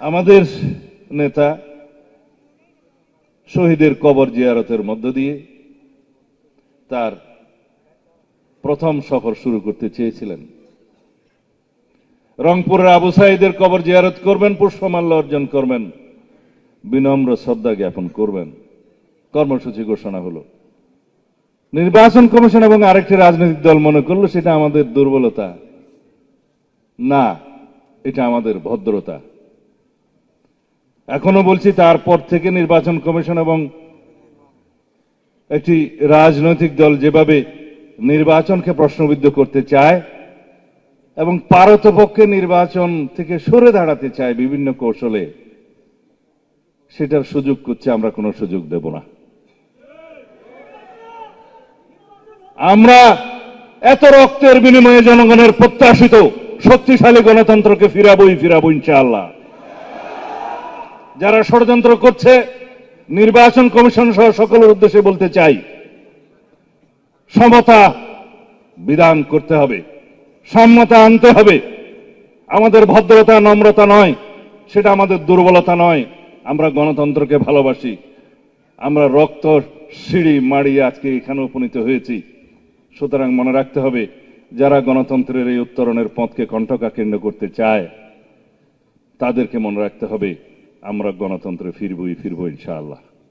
আমাদের নেতা শহীদের কবর জিয়ারতের মধ্য দিয়ে তার প্রথম সফর শুরু করতে চেয়েছিলেন। রংপুরের আবু সাইদের কবর জিয়ারত করবেন, পুষ্পমাল্য অর্জন করবেন, বিনম্র শ্রদ্ধা জ্ঞাপন করবেন। কর্মসূচি ঘোষণা হলো। নির্বাচন কমিশন এবং আরেকটি রাজনৈতিক দল মনে করল সেটা আমাদের দুর্বলতা। না, এটা আমাদের ভদ্রতা। এখনও বলছি, তারপর থেকে নির্বাচন কমিশন এবং একটি রাজনৈতিক দল যেভাবে নির্বাচনকে প্রশ্নবিদ্ধ করতে চায় এবং পারতপক্ষে নির্বাচন থেকে সরে দাঁড়াতে চায় বিভিন্ন কৌশলে, সেটার সুযোগ করছে আমরা কোনো সুযোগ দেব না। আমরা এত রক্তের বিনিময়ে জনগণের প্রত্যাশিত, শক্তিশালী গণতন্ত্রকে ফিরাবই, ফিরাবো ইনশাআল্লাহ। যারা ষড়যন্ত্র করছে, নির্বাচন কমিশন সহ সকলের উদ্দেশ্যে বলতে চাই, সমতা বিধান করতে হবে সম্মতা আনতে হবে। আমাদের ভদ্রতা নম্রতা নয়, সেটা আমাদের দুর্বলতা নয়। আমরা গণতন্ত্রকে ভালোবাসি। আমরা রক্ত সিঁড়ি মাড়িয়ে আজকে এখানে উপনীত হয়েছি। সুতরাং মনে রাখতে হবে, যারা গণতন্ত্রের এই উত্তরণের পথকে কণ্ঠকাকীর্ণ করতে চায়, তাদেরকে মনে রাখতে হবে আমরা গণতন্ত্রে ফিরবই ফিরবো ইনশাআল্লাহ।